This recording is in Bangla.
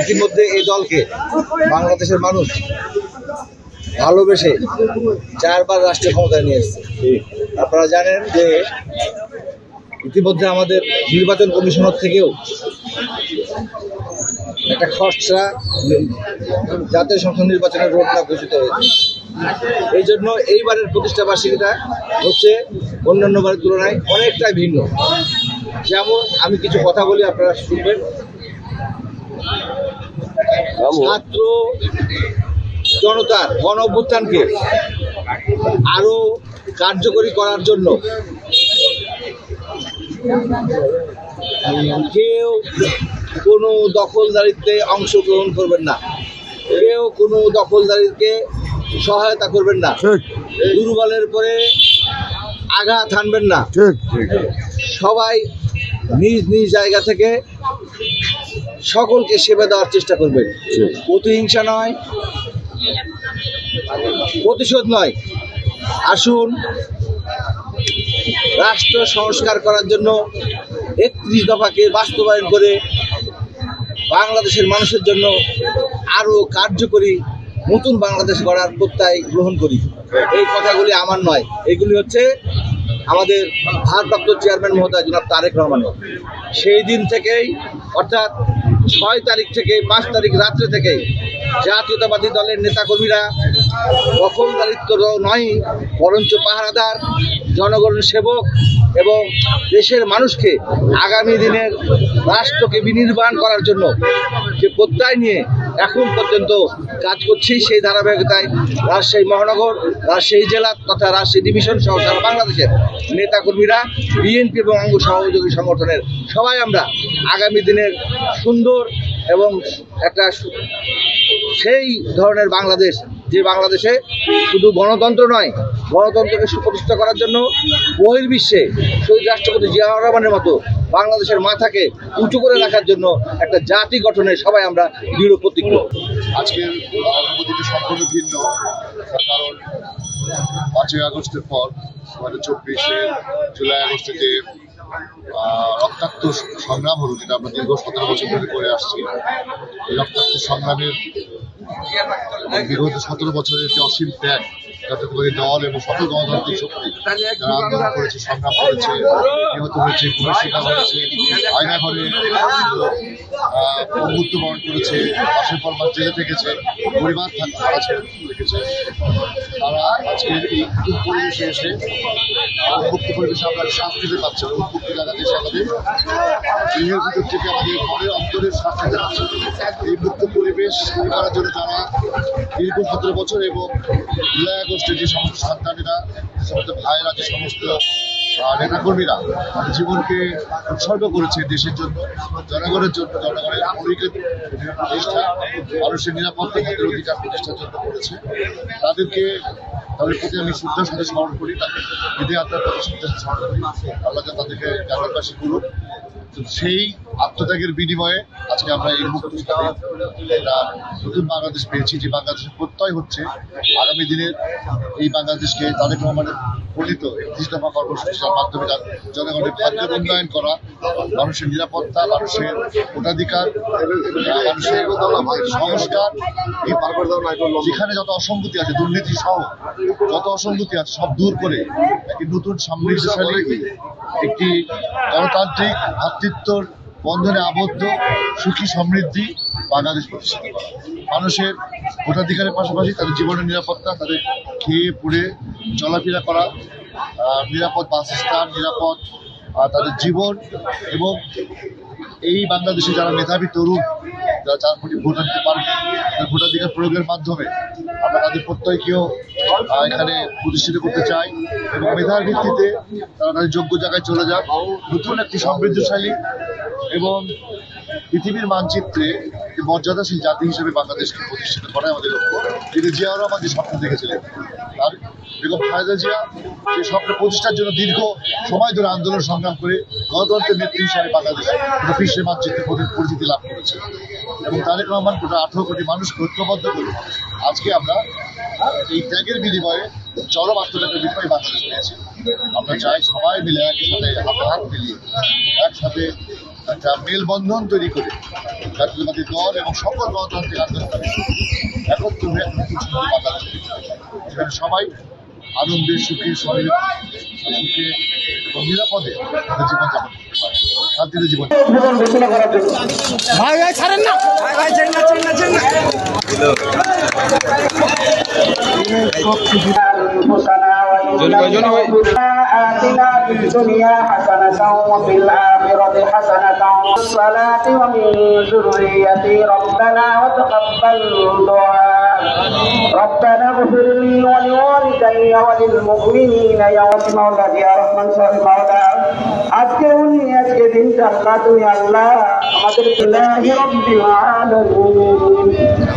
ইতিমধ্যে এই দলকে বাংলাদেশের মানুষ ভালোবেসে চারবার রাষ্ট্রীয় ক্ষমতায় নিয়ে এসেছে। আপনারা জানেন যে ইতিমধ্যে আমাদের নির্বাচন কমিশনার থেকেও একটা খসড়া জাতীয় সংসদ নির্বাচনের রোডম্যাপ ঘোষিত হয়েছে। এই জন্য এইবারের প্রতিষ্ঠা বার্ষিকীটা হচ্ছে অন্যান্য বারের তুলনায় অনেকটাই ভিন্ন। যেমন আমি কিছু কথা বলি, আপনারা শুনবেন। ছাত্র জনতার গণ অভ্যুত্থানকে আরও কার্যকরী করার জন্য কেউ কোনো দখলদারিত্বে অংশগ্রহণ করবেন না। কেউ কোনো দখলদারিকে সহায়তা করবেন না। দুর্বলের পরে আঘাত হানবেন না। সবাই নিজ নিজ জায়গা থেকে সকলকে সেবা দেওয়ার চেষ্টা করবেন। প্রতিহিংসা নয় প্রতিশোধ নয়। আসুন রাষ্ট্র সংস্কার করার জন্য একত্রিশ দফাকে বাস্তবায়ন করে বাংলাদেশের মানুষের জন্য আরও কার্যকরী নতুন বাংলাদেশ গড়ার প্রত্যয় গ্রহণ করি। এই কথাগুলি আমার নয় এগুলি হচ্ছে আমাদের ভারপ্রাপ্ত চেয়ারম্যান মহোদয় জনাব তারেক রহমানের। সেই দিন থেকেই অর্থাৎ ছয় তারিখ থেকে, পাঁচ তারিখ রাত্রে থেকে জাতীয়তাবাদী দলের নেতাকর্মীরা দখলদারিত্ব নয়, বরঞ্চ পাহারাদার, জনগণের সেবক এবং দেশের মানুষকে আগামী দিনের রাষ্ট্রকে বিনির্মাণ করার জন্য যে প্রত্যয় নিয়ে এখন পর্যন্ত কাজ করছি সেই ধারাবাহিকতায় রাজশাহী মহানগর, রাজশাহী জেলা তথা রাজশাহী ডিভিশন সহ সারা বাংলাদেশের নেতাকর্মীরা, বিএনপি এবং অঙ্গ সহযোগী সংগঠনের সবাই আমরা আগামী দিনের সুন্দর এবং একটা সেই ধরনের বাংলাদেশ, যে বাংলাদেশে শুধু গণতন্ত্র নয়, গণতন্ত্রকে সুপ্রতিষ্ঠা করার জন্য বহির্বিশ্বে শহীদ রাষ্ট্রপতি জিয়াউর রহমানের মতো বাংলাদেশের মাথাকে উঁচু করে রাখার জন্য একটা জাতি গঠনে সবাই আমরা দৃঢ় প্রতিজ্ঞ। আজকের অনুভূতিটা সম্পূর্ণ ভিন্ন। কারণ পাঁচই আগস্টের পর দু হাজার চব্বিশে জুলাই আগস্টে যে রক্তাক্ত সংগ্রাম হলো, যেটা আমরা দীর্ঘ সতেরো বছর ধরে করে আসছি রক্তাক্ত সংগ্রামের বিগত সতেরো বছরের যে অসীম ত্যাগ জাতীয়তাবাদী দল এবং সকল গণতান্ত্রিক শক্তি যারা আন্দোলন করেছে, সংগ্রাম করেছে, নিহত হয়েছে পুলিশ শিকার হয়েছে আয়না ঘরে মুক্ত বরণ করেছে মাসের পর মাস জেলে থেকেছে, পরিবার তারা ছেড়ে রেখেছে তারা আজকের এই পরিবেশে এসে উন্মুক্ত পরিবেশে আমরা শাস্তিতে পাচ্ছি উন্মুক্ত জায়গাতে এসে আমাদের। গৃহের ভিতর থেকে আমাদের ঘরের অন্তরের শাস্তিতে পাচ্ছি এই মুক্ত পরিবেশ তৈরি করার জন্য তারা দীর্ঘ সতেরো বছর এবং আগস্টে যে সমস্ত সন্তানেরা যে সমস্ত ভাইয়েরা, যে সমস্ত নেতাকর্মীরা জীবনকে উৎসর্গ করেছে দেশের জন্য, জনগণের জন্য, জনগণের মৌলিক প্রতিষ্ঠা, মানুষের নিরাপত্তা, তাদের অধিকার প্রতিষ্ঠার জন্য করেছে। তাদেরকে, তাদের প্রতি আমি শ্রদ্ধার সাথে স্মরণ করি, তাদের বিধে আত্মার প্রতি শ্রদ্ধার সাথে স্মরণ করি। আল্লাহ তাদেরকে জানাবাসী করুক। তো সেই আত্মত্যাগের বিনিময়ে আজকে আমরা এই মুক্তিটা একটা নতুন বাংলাদেশ পেয়েছি, যে বাংলাদেশের প্রত্যয় হচ্ছে আগামী দিনের এই বাংলাদেশকে তাদের রহমানের পঠিত একত্রিশ দফা কর্মসূচির মাধ্যমে জন- জনগণের ভাগ্যের উন্নয়ন করা মানুষের নিরাপত্তা মানুষের ভোটাধিকার মানুষের সংস্কার এই যেখানে যত অসঙ্গতি আছে দুর্নীতি সহ যত অসঙ্গতি আছে সব দূর করে একটি নতুন সমৃদ্ধশালী একটি গণতান্ত্রিক ভ্রাতৃত্বর বন্ধনে আবদ্ধ সুখী সমৃদ্ধি বাংলাদেশ প্রতিষ্ঠা করা। মানুষের ভোটাধিকারের পাশাপাশি তাদের জীবনের নিরাপত্তা তাদের খেয়ে পড়ে চলাফেরা করা নিরাপদ বাসস্থান নিরাপদ তাদের জীবন এবং এই বাংলাদেশে যারা মেধাবী তরুণ, যারা চার কোটি ভোট আনতে পারবে ভোটাধিকার প্রয়োগের মাধ্যমে আমরা তাদের প্রত্যয়কেও এখানে প্রতিষ্ঠিত করতে চাই এবং মেধার ভিত্তিতে তারা তাদের যোগ্য জায়গায় চলে যাক। নতুন একটি সমৃদ্ধশালী এবং পৃথিবীর মানচিত্রে মর্যাদাশীল জাতি হিসেবে বাংলাদেশকে প্রতিষ্ঠিত করাই আমাদের লক্ষ্য। যেটি জিয়া রহমান যে স্বপ্ন দেখেছিলেন। আর বেগম খালেদা জিয়া যে স্বপ্ন প্রতিষ্ঠার জন্য দীর্ঘ সময় ধরে আন্দোলন সংগ্রাম করে গণতন্ত্রের নেত্রী হিসাবে বাংলাদেশ বিশ্বের মানচিত্রে পরি- পরিচিতি লাভ করেছে। এবং তারেক রহমান গোটা আঠারো কোটি মানুষকে ঐক্যবদ্ধ করে আজকে আমরা এই ত্যাগের বিনিময়ে চরম আত্মত্যাগের বিনিময়ে বাংলাদেশ পেয়েছি। আমরা চাই সবাই মিলে একসাথে হাতে হাত মিলিয়ে, একসাথে একটা মেলবন্ধন তৈরি করে জাতীয়তাবাদী দল এবং সকল গণতান্ত্রিক আন্দোলন একত্র হয়ে একটা তৈরি করে। যেখানে সবাই আনন্দে সুখে সুখে এবং নিরাপদে তাদের জীবনযাপন করতে পারে। শান্তিতে জীবন ভাই ভাই ছাড়েন না। ভাই ভাই ছেড়ে না ছেড়ে না ছেড়ে না। آتنا في الدنيا حسنة وفي الآخرة حسنة والصلاة ومن ذريتي ربنا وتقبل دعاء ربنا اغفر لي ولوالدي وللمؤمنين يوم مولد يا رحمن صل مولا আজকে উনি আজকে দিনটা আল্লাহ তুমি আল্লাহ আমাদের আল্লাহ রব্বিল আলামিন